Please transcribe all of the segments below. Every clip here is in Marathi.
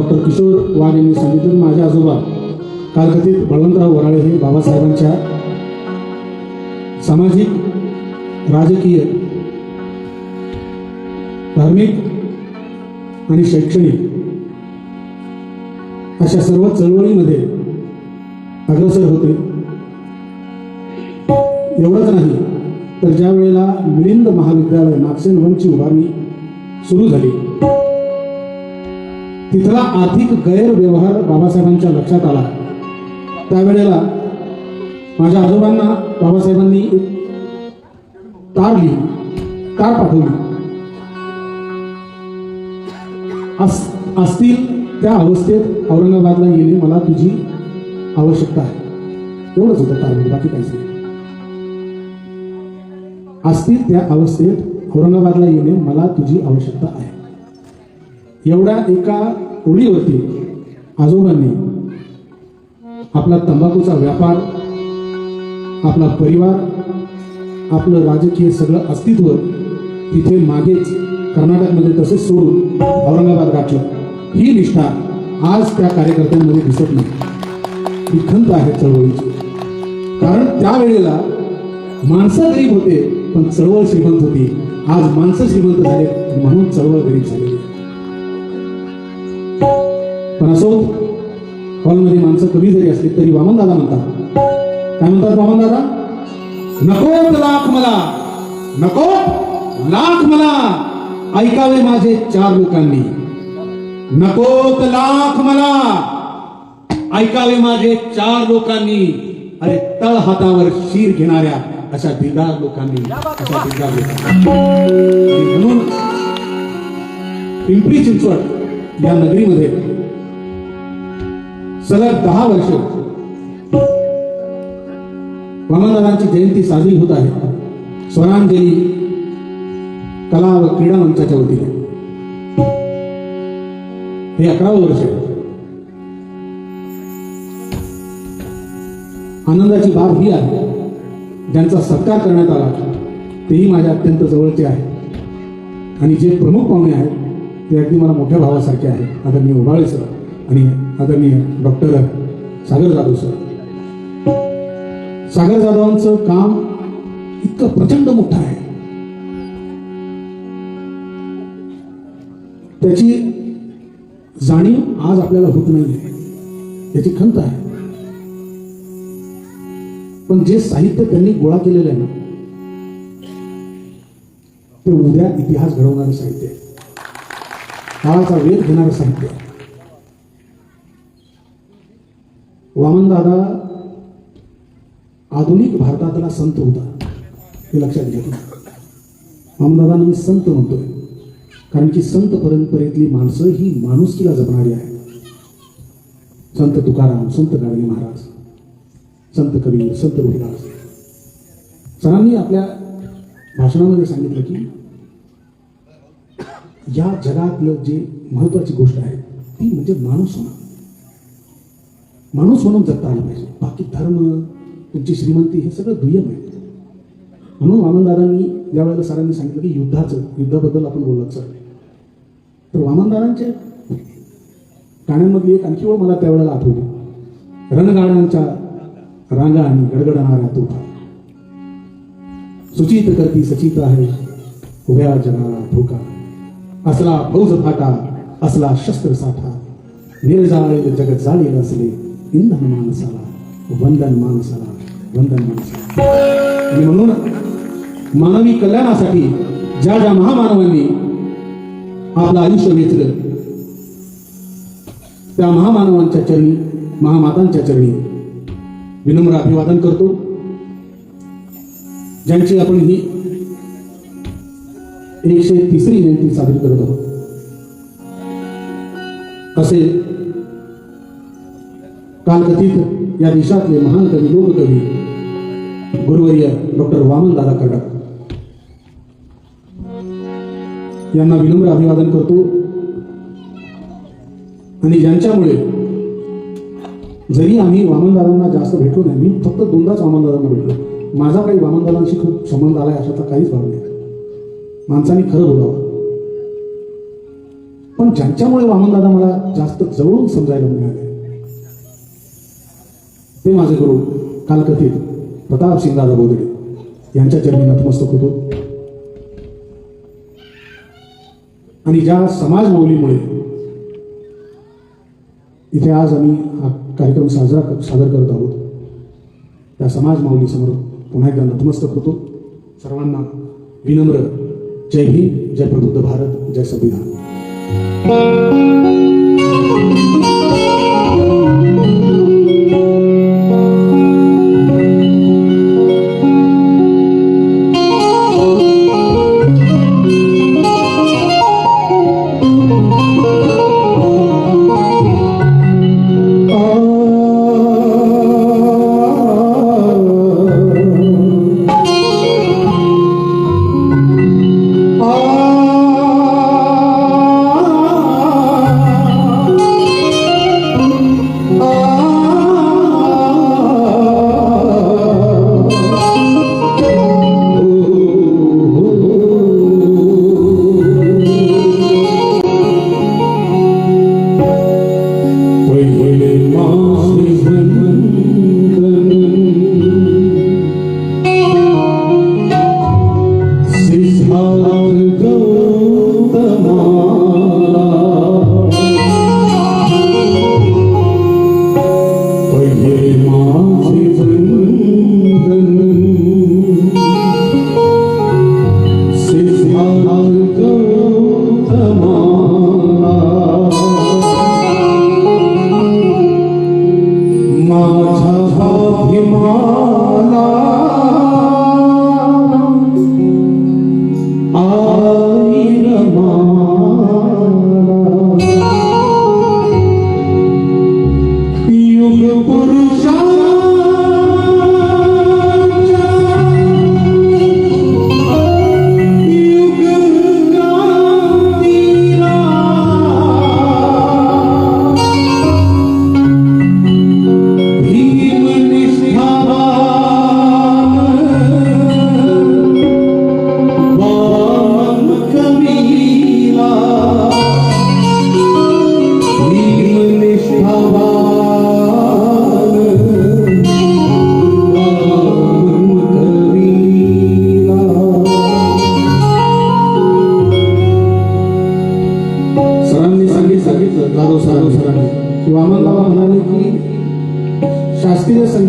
डॉक्टर किशोर वाघ यांनी सांगितलं माझे आजोबा. कालकथित बळवंतराव वराळे हे बाबासाहेबांच्या सामाजिक राजकीय धार्मिक आणि शैक्षणिक अशा सर्व चळवळीमध्ये अग्रसर होते. एवढंच नाही तर ज्या वेळेला मिलिंद महाविद्यालय नागसेन वनची उभारणी सुरू झाली. तिथला आर्थिक गैरव्यवहार बाबासाहेबांच्या लक्षात आला. त्यावेळेला माझ्या आजोबांना बाबासाहेबांनी एक तार लिहिली. तार पाठवली. अस असतील त्या अवस्थेत औरंगाबादला येणे मला तुझी आवश्यकता आहे. एवढंच होतं तार बाकी काहीच नाही. असतील त्या अवस्थेत औरंगाबादला येणे मला तुझी आवश्यकता आहे. एवढ्या एका ओळीवरती आजोबांनी आपला तंबाखूचा व्यापार आपला परिवार आपलं राजकीय सगळं अस्तित्व तिथे मागेच कर्नाटकमध्ये तसेच सोडून औरंगाबाद गाठलं. ही निष्ठा आज त्या कार्यकर्त्यांमध्ये दिसत नाही. ही खंत आहे चळवळीची. कारण त्यावेळेला माणसं गरीब होते पण चळवळ श्रीमंत होती. आज माणसं श्रीमंत झाले म्हणून चळवळ गरीब झालेली. पण असो हॉलमध्ये माणसं कमी जरी असली तरी वामन दादा म्हणतात. काय म्हणतात वामन दादा नको लाख मला नको लाख मला. ऐकावे माझे चार लोकांनी. नको लाख मला. ऐकावे माझे चार लोकांनी. अरे तळ हातावर शीर घेणाऱ्या अशा दिलदार लोकांनी अशा दिलदार लोकांनी. म्हणून पिंपरी चिंचवड या नगरीमध्ये सलग दहा वर्ष. वामनदादांची जयंती साजरी होत आहे. स्वरांजली कला व क्रीडा मंचाच्या वतीने. हे अकरावं वर्ष आनंदाची बाब ही आहे. ज्यांचा सत्कार करण्यात आला तेही माझ्या अत्यंत जवळचे आहेत. आणि जे प्रमुख पाहुणे आहेत ते अगदी मला मोठ्या भावासारखे आहेत. मी उभाळे सर आणि आदरणीय डॉक्टर सागर जाधव सर. सागर जाधवांचं काम इतकं प्रचंड मोठं आहे. त्याची जाणीव आज आपल्याला होत नाहीये. त्याची खंत आहे. पण जे साहित्य त्यांनी गोळा केलेलं आहे ना ते उद्या इतिहास घडवणारं साहित्य काळाचा वेध घेणारं साहित्य आहे वामनदादा आधुनिक भारतातला संत होता हे लक्षात घ्या वामनदादांना मी संत म्हणतोय कारण की संत परंपरेतली माणसं ही माणुसकीला जपणारी आहे संत तुकाराम संत गाडगे महाराज संत कबीर संत रोहिदास सरांनी आपल्या भाषणामध्ये सांगितलं की या जगातलं जे महत्वाची गोष्ट आहे ती म्हणजे माणूस होणं. माणूस म्हणून जगता आलं पाहिजे. बाकी धर्म तुमची श्रीमंती हे सगळं दुय्यम आहे. म्हणून वामनदारांनी ज्यावेळेला सरांनी सांगितलं की युद्धाचं युद्धाबद्दल आपण बोलत सर तर वामनदारांच्या गाण्यांमधली एक आणखी ओळ मला त्यावेळेला आठवली. रणगाड्यांच्या रांगा आणि गडगडणाऱ्या तोफा. सुचित करती सचित आहे. उभ्या जगाला धोका. असला फौज फाटा असला शस्त्र साठा निर्जाळेल जगत जाळील असले इंधन माणसाला वंदन माणसाला वंदन माणसाला आणि म्हणून मानवी कल्याणासाठी ज्या ज्या महामानवांनी आपलं आयुष्य वेचलं त्या महामानवांच्या चरणी महामातांच्या चरणी विनम्र अभिवादन करतो ज्यांची आपण ही एकशे तिसरी जयंती साजरी करत आहोत असे कालकथित या देशातले महान कवी लोककवी गुरुवर्य डॉक्टर वामन दादा यांना विनम्र अभिवादन करतो. आणि ज्यांच्यामुळे जरी आम्ही वामनदारांना जास्त भेटलो नाही मी फक्त दोनदाच वामनदारांना भेटलो. माझा काही वामनदारांशी खूप संबंध आलाय अशाचा काहीच भाग नाही. माणसाने खरं बोलावं. पण ज्यांच्यामुळे वामनदादा मला जास्त जवळून समजायला मिळाले ते माझे गुरु कालकथित प्रताप सिंगदादा बोदडे यांच्या चरणी नतमस्तक होतो. आणि ज्या समाज माऊलीमुळे इथे आज आम्ही हा कार्यक्रम साजरा सादर करत आहोत त्या समाज माऊलीसमोर पुन्हा एकदा नतमस्तक होतो. सर्वांना विनम्र जय हिंद जय प्रबुद्ध भारत जय संविधान.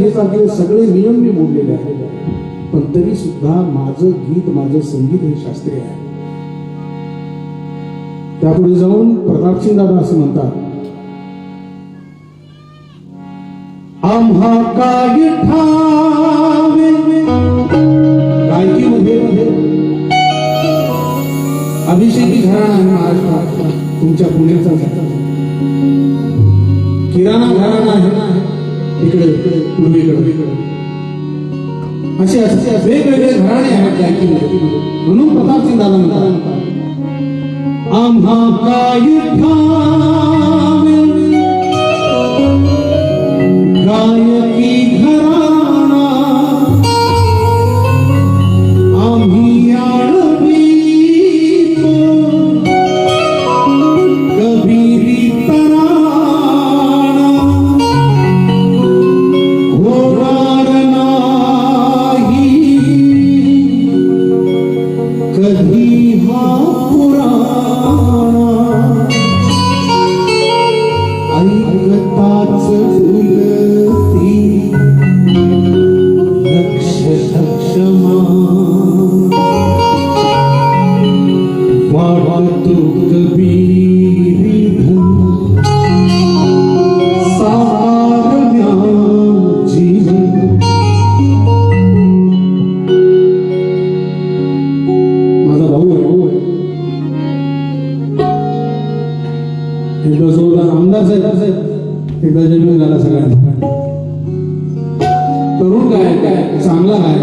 हे संगीतातले सगळे नियम मी मोडलेले आहेत. पण तरी सुद्धा माझं गीत माझं संगीत हे शास्त्रीय आहे. त्यापुढे जाऊन प्रतापसिंग दादा असं म्हणतात. आम्हा काय ठावे गायकीमध्ये अभिषेकी घराणा आहे महाराष्ट्रात तुमच्या पुण्याचा किराणा घराणा आहे. इकडे पूर्वीकडे असे असे वेगवेगळे घराणे आहेत गायकीमध्ये म्हणून प्रतापसिंग दादा म्हणतात आम्हा एकदा जोरदार आमदार साहेब एकदा जन्म झाला सगळ्यांना. तरुण काय काय? चांगला काय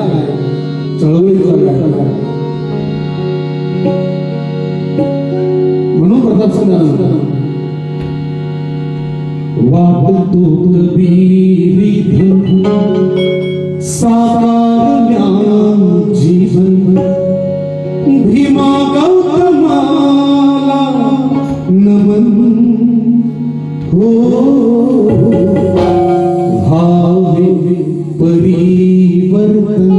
चळवळीचा काय म्हणून प्रताप सिंग वाटतो कबीरी धन साकारण्या जीवन भीमा का भावे परिवर्तन